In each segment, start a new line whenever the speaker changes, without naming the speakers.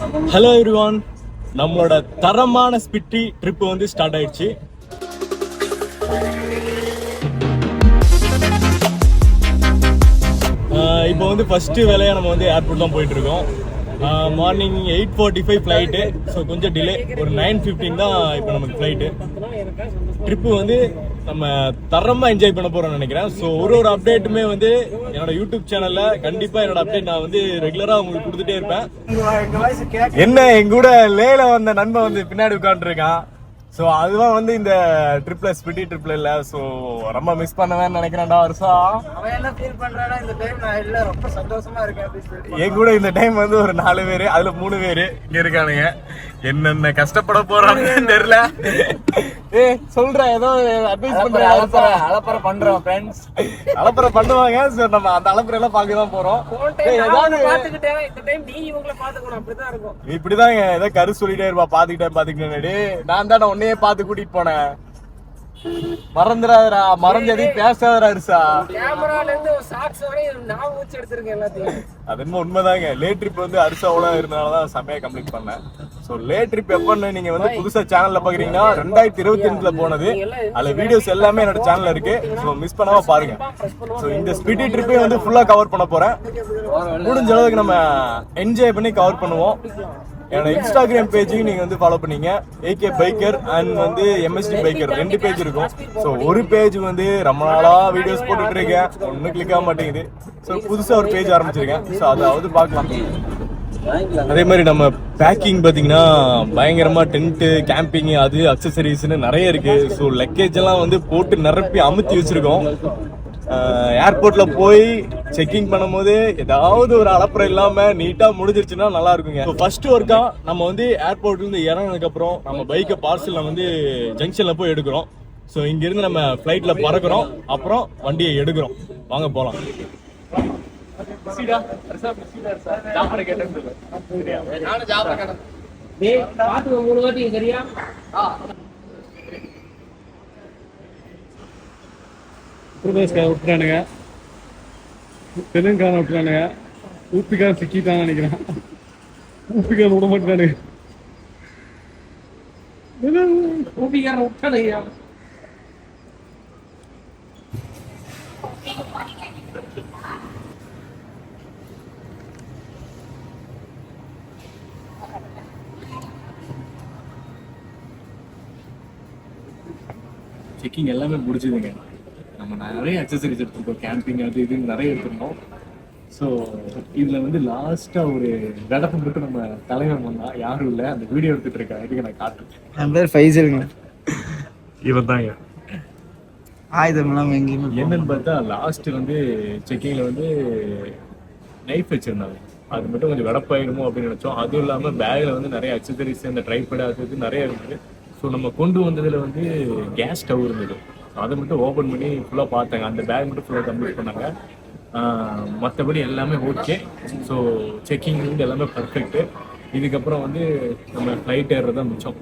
Hello everyone நம்மளோட தரமான Spiti trip வந்து ஸ்டார்ட் ஆயிடுச்சு. இப்போ வந்து ஃபர்ஸ்ட் வேலையா நம்ம வந்து ஏர்போர்ட் தான் போயிட்டு இருக்கோம். Morning eight forty five flight so கொஞ்சம் டிலே ஒரு நைன் ஃபிஃப்டின் தான் இப்போ நமக்கு ஃப்ளைட்டு ட்ரிப்பு வந்து நம்ம தரமா என்ஜாய் பண்ண போறோம்னு நினைக்கிறேன். ஸோ ஒரு ஒரு அப்டேட்டுமே வந்து என்னோட யூடியூப் சேனல்ல கண்டிப்பா என்னோட அப்டேட் நான் வந்து ரெகுலரா உங்களுக்கு கொடுத்துட்டே இருப்பேன். என்ன எங்க கூட லேல வந்த நண்பன் வந்து பின்னாடி உட்காந்துருக்கான் ஸோ அதுதான் வந்து இந்த ட்ரிப்ல ஸ்பிட்டி ட்ரிப்ல இல்ல ஸோ ரொம்ப மிஸ் பண்ணவேன்னு நினைக்கிறேன்டா வருஷம்
அவன் என்ன ஃபீல் பண்றானா இந்த டைம் நான் இல்ல ரொம்ப சந்தோஷமா இருக்கேன்
என் கூட இந்த டைம் வந்து ஒரு நாலு பேரு அதுல மூணு பேரு இங்க இருக்கானுங்க. என்னென்ன கஷ்டப்பட போறாங்கன்னு தெரியல. ஏ சொல்ற ஏதோ அட்வைஸ் பண்ற
அலப்பற அலப்பற. பண்றோம் ஃப்ரெண்ட்ஸ்
அலப்பறை பண்ணுவாங்க. சோ நம்ம அந்த அலப்பறை எல்லாம் பார்க்க தான் போறோம். ஏதாவது
பாத்துக்கிட்டேன் இந்த டைம் நீ இவங்கள பாத்துக்கணும் அப்படிதான் இருக்கும்.
இப்படிதாங்க ஏதோ கரு சொல்லிட்டே இருப்பா பாத்துக்கிட்டே பாத்துக்கிட்டே நான் தான் உன்னையே பார்த்து கூட்டிட்டு போனேன் மறந்துடாதடா மறந்து எதையும் பேசாதடா இருசா
கேமரால இருந்து ஷார்ட்ஸ் வரையும் நான் ஊச்சி எடுத்திருக்கேன் எல்லாத்தையும்.
அது என்னமோ உண்மைதாங்க. லேட் ட்ரிப் வந்து அரிசாவோட இருந்தனால தான் செம்மையா கம்ப்ளீட் பண்ணேன். ஸோ லேட் ட்ரிப் எப்பன்னு நீங்க வந்து புதுசா சேனல்ல பாக்குறீங்கன்னா ரெண்டாயிரத்தி இருபத்தி ரெண்டுல போனது. அதுல வீடியோஸ் எல்லாமே என்னோட சேனல்ல இருக்கு. ஸோ மிஸ் பண்ணாம பாருங்க. ஸோ இந்த ஸ்பிட்டி ட்ரிப்பே வந்து ஃபுல்லா கவர் பண்ண போறேன். முடிஞ்ச அளவுக்கு நம்ம என்ஜாய் பண்ணி கவர் பண்ணுவோம். என்னோட இன்ஸ்டாகிராம் பேஜையும் நீங்க வந்து ஃபாலோ பண்ணீங்க. ஏகே பைக்கர் அண்ட் வந்து எம்எஸ்டி பைக்கர் ரெண்டு பேஜ் இருக்கும். ஸோ ஒரு பேஜ் வந்து ரொம்ப நாளா வீடியோஸ் போட்டுட்டு இருக்கேன் ஒன்றும் கிளிக் ஆக மாட்டேங்குது. ஸோ புதுசாக ஒரு பேஜ் ஆரம்பிச்சிருக்கேன். ஸோ அதாவது பார்க்கலாம். அதே மாதிரி நம்ம பேக்கிங் பார்த்தீங்கன்னா பயங்கரமா டென்ட்டு கேம்பிங் அது அக்சசரிஸ்னு நிறைய இருக்கு. ஸோ லக்கேஜ் எல்லாம் வந்து போட்டு நிரப்பி அமுத்தி வச்சிருக்கோம். ஏர்போர்ட்ல போய் செக்கிங் பண்ணும்போது ஏதாவது ஒரு அலப்பறை இல்லாம நீட்டா முடிஞ்சிருச்சுன்னா நல்லா இருக்குங்க. ஃபர்ஸ்ட் ஒர்க்கா நம்ம வந்து ஏர்போர்ட்ல இருந்து இறங்கினதுக்கு அப்புறம் நம்ம பைக்கை பார்சல்ல வந்து ஜங்ஷன்ல போய் எடுக்கிறோம். ஸோ இங்க இருந்து நம்ம ஃபிளைட்ல பறக்கிறோம். அப்புறம் வண்டியை எடுக்கிறோம். வாங்க
நானும் டேய் மூணு வாட்டி சரியா?
உத்தரப்பிரதேஷ்கார விட்டுறானுங்க. தெலுங்கானா விட்டுறானுங்க. ஊப்பிக்காரன் சிக்கிட்டான்னு நினைக்கிறேன். ஊப்பிக்காரன் விட மாட்டானுங்க.
ஊபிக்காரன் விட்டானுங்க.
செக்கிங் எல்லாமே முடிச்சுதுங்க நிறைய அக்சசரிஸ் எடுத்திருக்கோம். கேம்பிங் அது இதுன்னு நிறைய எடுத்திருந்தோம் ஸோ இதில் வந்து லாஸ்ட்டாக ஒரு விடப்பு மட்டும் நம்ம தலைவர் பண்ணா யாரும் இல்லை. அந்த வீடியோ எடுத்துட்டு இருக்கா இதுக்கு நான் காட்டுறேன்.
என் பேர் ஃபைசலுங்க.
இவன் தாங்க
ஆயுதம் இல்லாமல் எங்கேயுமே
என்னன்னு பார்த்தா லாஸ்ட் வந்து செக்கிங்கில் வந்து நைஃப் வச்சிருந்தாங்க. அது மட்டும் கொஞ்சம் வெடப்பாயிடுமோ அப்படின்னு நினைச்சோம். அதுவும் இல்லாமல் பேக்கில் வந்து நிறைய அக்சசரிஸ் இந்த ட்ரைபேட் அது இது நிறைய இருந்தது. ஸோ நம்ம கொண்டு வந்ததில் வந்து கேஸ் ஸ்டவ் இருந்தது. அதை மட்டும் ஓப்பன் பண்ணி ஃபுல்லாக பார்த்தாங்க அந்த பேக் மட்டும் ஃபுல்லாக கம்ப்ளீட் பண்ணாங்க. மற்றபடி எல்லாமே ஓகே ஸோ செக்கிங் வந்து எல்லாமே பர்ஃபெக்ட்டு இதுக்கப்புறம் வந்து நம்ம ஃப்ளைட் ஏறுறது தான் மிச்சம்.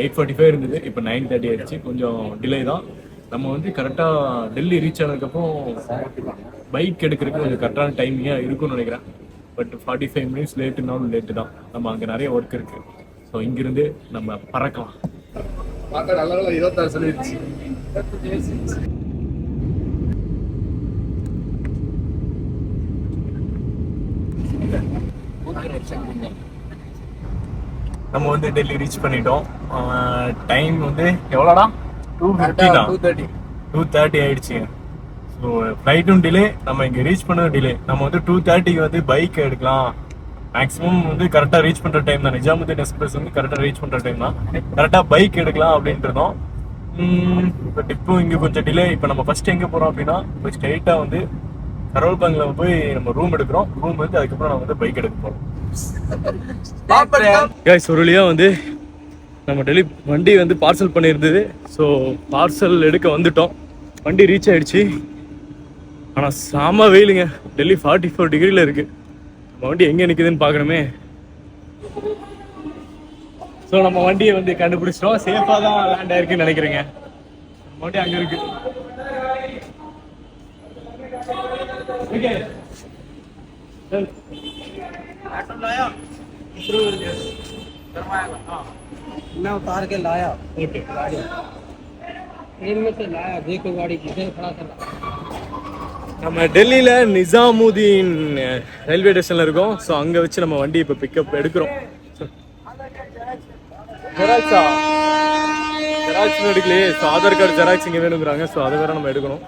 எயிட் ஃபார்ட்டி ஃபைவ் இருந்தது. இப்போ நைன் தேர்ட்டி ஆயிடுச்சு. கொஞ்சம் டிலே தான். நம்ம வந்து கரெக்டாக டெல்லி ரீச் ஆனதுக்கப்புறம் பைக் எடுக்கிறதுக்கு கொஞ்சம் கரெக்டான டைமிங்காக இருக்கும்னு நினைக்கிறேன். பட் ஃபார்ட்டி ஃபைவ் மினிட்ஸ் லேட்டுனாலும் லேட்டு தான். நம்ம அங்கே நிறைய ஒர்க் இருக்குது ஸோ இங்கிருந்து நம்ம பறக்கலாம். பார்த்தா நல்ல இருபத்தாறு சொல்லிடுச்சு நம்ம வந்து டெல்லி ரீச் பண்ணிட்டோம். டைம் வந்து எவ்வளோடா? டூ ஃபிஃப்டி தான்.
டூ தேர்ட்டி
டூ தேர்ட்டி ஆயிடுச்சு. ஸோ ஃப்ளைட்டும் டிலே நம்ம இங்கே ரீச் பண்ணதும் டிலே நம்ம வந்து டூ தேர்ட்டிக்கு வந்து பைக் எடுக்கலாம். மேக்ஸிமம் வந்து கரெக்டாக ரீச் பண்ணுற டைம் தான். நிஜாமுதீன் எக்ஸ்பிரஸ் வந்து கரெக்டாக ரீச் பண்ணுற டைம் தான். கரெக்டாக பைக் எடுக்கலாம் அப்படின்ட்டு இருந்தோம். பட் இப்போ இங்கே கொஞ்சம் டிலே இப்போ நம்ம ஃபர்ஸ்ட் எங்கே போகிறோம் அப்படின்னா இப்போ ஸ்ட்ரைட்டாக வந்து கரோல் பங்கில் போய் நம்ம ரூம் எடுக்கிறோம். ரூம் வந்து அதுக்கப்புறம் நம்ம வந்து பைக் எடுக்க போகிறோம் கைஸ் ஒரு வழியாக வந்து நம்ம டெல்லி வண்டி வந்து பார்சல் பண்ணியிருந்தது. ஸோ பார்சல் எடுக்க வந்துட்டோம். வண்டி ரீச் ஆயிடுச்சு. ஆனால் செம வெயிலுங்க. டெல்லி ஃபார்ட்டி ஃபோர் டிகிரியில் இருக்கு. நம்ம வண்டி எங்கே நிற்குதுன்னு பார்க்கணுமே ஸோ நம்ம வண்டியை வந்து கண்டுபிடிச்சிட்டோம் சேஃபாக தான் லேண்ட் ஆயிருக்குன்னு நினைக்கிறேங்க நம்ம வண்டி அங்கே இருக்கு Okay.
मैं उतार के लाया
ஓகே
इनमें से लाया देखो गाड़ी किधर खड़ा था
நம்ம டெல்லியில் நிசாமுதீன் ரயில்வே ஸ்டேஷனில் இருக்கோம். ஸோ அங்கே வச்சு நம்ம வண்டி இப்போ பிக்கப் எடுக்கிறோம். ஜெராக்ஸா ஜெராக்ஸ் எடுக்கலையே. ஸோ ஆதார் கார்டு ஜெராக்ஸ் இங்கே வேணுங்கிறாங்க. ஸோ அதை வேற நம்ம எடுக்கணும்.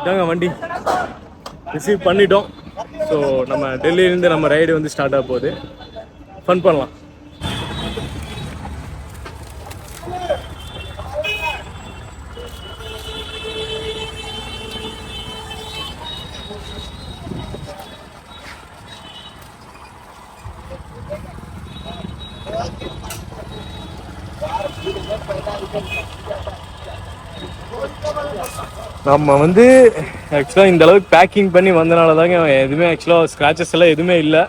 இதாங்க வண்டி. ரிசீவ் பண்ணிட்டோம். ஸோ நம்ம டெல்லியிலேருந்து நம்ம ரைடு வந்து ஸ்டார்ட் ஆக போகுது. ஃபன் பண்ணலாம். நம்ம வந்து ஆக்சுவலாக இந்த அளவுக்கு பேக்கிங் பண்ணி வந்தனால தாங்க எதுவுமே ஆக்சுவலாக ஸ்க்ராச்சஸ் எல்லாம் எதுவுமே இல்லை.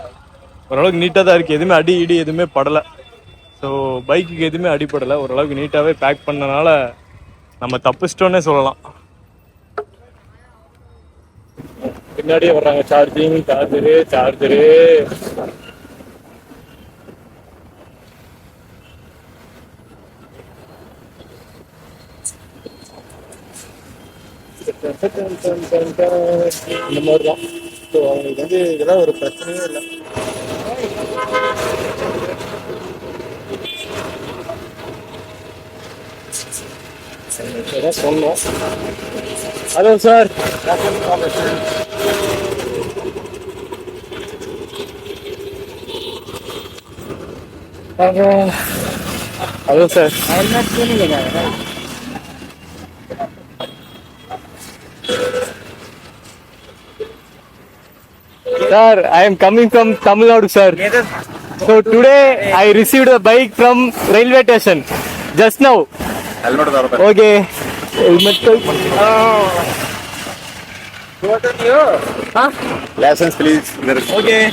ஓரளவுக்கு நீட்டாக தான் இருக்குது எதுவுமே அடி இடி எதுவுமே படலை. ஸோ பைக்குக்கு எதுவுமே அடிப்படலை ஓரளவுக்கு நீட்டாகவே பேக் பண்ணனால நம்ம தப்பிச்சிட்டோன்னே சொல்லலாம். பின்னாடியே வர்றாங்க. சார்ஜிங் சார்ஜரு சார்ஜரு இந்த மாதிரி தான் ஸோ அவங்களுக்கு வந்து இதெல்லாம் ஒரு பிரச்சனையே இல்லை சொன்னோம் ஹலோ சார். ஹலோ சார்
என்ன சொன்னீங்க
Sir, I am coming from Tamil Nadu, sir. So today I received a bike from railway station just now. Okay. What are you? Huh?
License, please.
Okay. I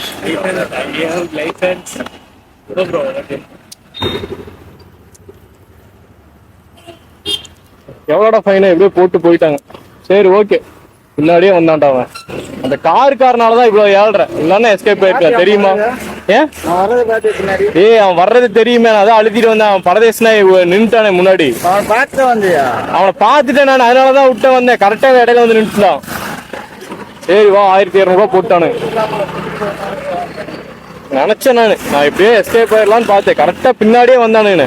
have license. No problem. Okay. எவ்வளோட ஃபைனை எப்படியோ போட்டு போயிட்டாங்க சரி okay முன்னாடியே வந்தான்டா அவன். அந்த காருக்காரனால தான் இவ்வளோ ஏழ்ற இல்லைன்னா எஸ்கேப் ஆயிருக்கலாம் தெரியுமா? ஏன்?
பின்னாடி.
ஏய் அவன் வர்றது தெரியுமே நான் அதான் அழுத்திட்டு வந்தேன். அவன் பரதேசனா நின்றுட்டானே முன்னாடி.
அவன்
பார்த்துட்டேன் நான் அதனால தான் விட்டு வந்தேன். கரெக்டாக இடையில வந்து நின்றுட்டான் சரி வா ஆயிரத்தி இரநூறுவா போட்டானு. நினைச்சேன் நான். நான் எப்படியோ எஸ்கேப் ஆயிடலாம்னு பார்த்தேன். கரெக்டாக பின்னாடியே வந்தானுங்க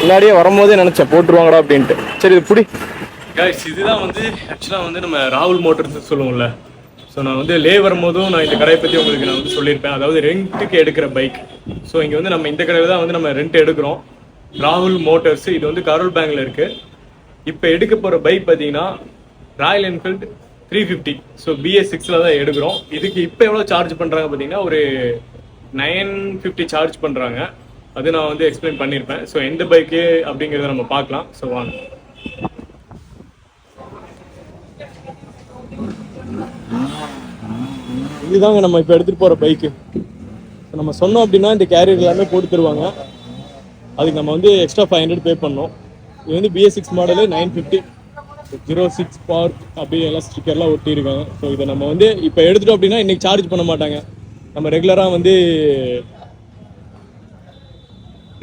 முன்னாடியே வரும்போதே நினைச்சேன். போட்டுருவாங்கடா அப்படின்ட்டு. சரி இது புடி. கைஸ் இதுதான் வந்து ஆக்சுவலாக வந்து நம்ம ராகுல் மோட்டர்ஸ் சொல்லுவோம்ல. ஸோ நான் வந்து லே வரும்போதும் நான் இந்த கடையை பற்றி உங்களுக்கு நான் வந்து சொல்லியிருப்பேன். அதாவது ரெண்ட்டுக்கு எடுக்கிற பைக் ஸோ இங்கே வந்து நம்ம இந்த கடையில் தான் வந்து நம்ம ரெண்ட் எடுக்கிறோம். ராகுல் மோட்டர்ஸ் இது வந்து கரோல் பேங்கில் இருக்கு. இப்போ எடுக்க போகிற பைக் பார்த்தீங்கன்னா Royal Enfield three fifty so BS சிக்ஸில் தான் எடுக்கிறோம். இதுக்கு இப்போ எவ்வளோ சார்ஜ் பண்ணுறாங்க பார்த்தீங்கன்னா ஒரு நைன் ஃபிஃப்டி சார்ஜ் பண்ணுறாங்க அது நான் வந்து எக்ஸ்பிளைன் பண்ணியிருப்பேன். ஸோ எந்த பைக்கு அப்படிங்கிறத நம்ம பார்க்கலாம். ஸோ வாங்க. இதுதாங்க நம்ம இப்போ எடுத்துகிட்டு போகிற பைக்கு நம்ம சொன்னோம் அப்படின்னா இந்த கேரியர் எல்லாமே போட்டு தருவாங்க. அதுக்கு நம்ம வந்து எக்ஸ்ட்ரா ஃபைவ் ஹண்ட்ரட் பே பண்ணோம். இது வந்து BS six model nine fifty zero six park அப்படி எல்லாம் ஸ்டிக்கர்லாம் ஒட்டியிருக்காங்க. ஸோ இதை நம்ம வந்து இப்போ எடுத்துட்டோம் அப்படின்னா இன்றைக்கி சார்ஜ் பண்ண மாட்டாங்க. நம்ம ரெகுலராக வந்து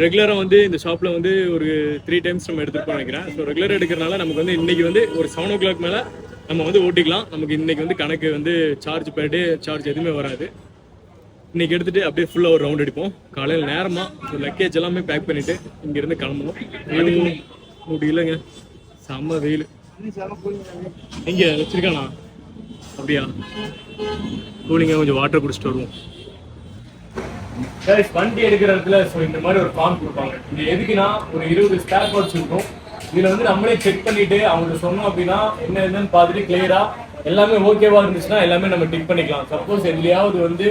ரெகுலராக வந்து இந்த ஷாப்பில் வந்து ஒரு த்ரீ டைம்ஸ் நம்ம எடுத்துருப்போம் நினைக்கிறேன். ஸோ ரெகுலர் எடுக்கிறனால நமக்கு வந்து இன்றைக்கி வந்து ஒரு செவன் ஓ கிளாக் மேலே நம்ம வந்து ஓட்டிக்கலாம். நமக்கு இன்னைக்கு வந்து கணக்கு வந்து சார்ஜ் பெர் டே சார்ஜ் எதுவுமே வராது. இன்னைக்கு எடுத்துட்டு அப்படியே ஃபுல்லாக ஒரு ரவுண்ட் அடிப்போம். காலையில் நேரமாக லக்கேஜ் எல்லாமே பேக் பண்ணிட்டு இங்கேருந்து கிளம்பணும். அதுக்கு இல்லைங்க. செம்ம வெயில். எங்க? வச்சிருக்கானா? அப்படியா? கூலிங்க கொஞ்சம் வாட்டர் குடிச்சிட்டு வருவோம். வண்டி எடுக்கிற இடத்துல ஸோ இந்த மாதிரி ஒரு ஃபார்ம் கொடுப்பாங்க. இது எதுக்குன்னா ஒரு இருபது ஸ்பேர் பார்ட்ஸ் இருக்கும். இதுல வந்து நம்மளே செக் பண்ணிட்டு அவங்களுக்கு சொன்னோம் அப்படின்னா என்ன என்னன்னு பார்த்துட்டு கிளியரா எல்லாமே ஓகேவா இருந்துச்சுன்னா எல்லாமே நம்ம டிக் பண்ணிக்கலாம். சப்போஸ் எதுலயாவது வந்து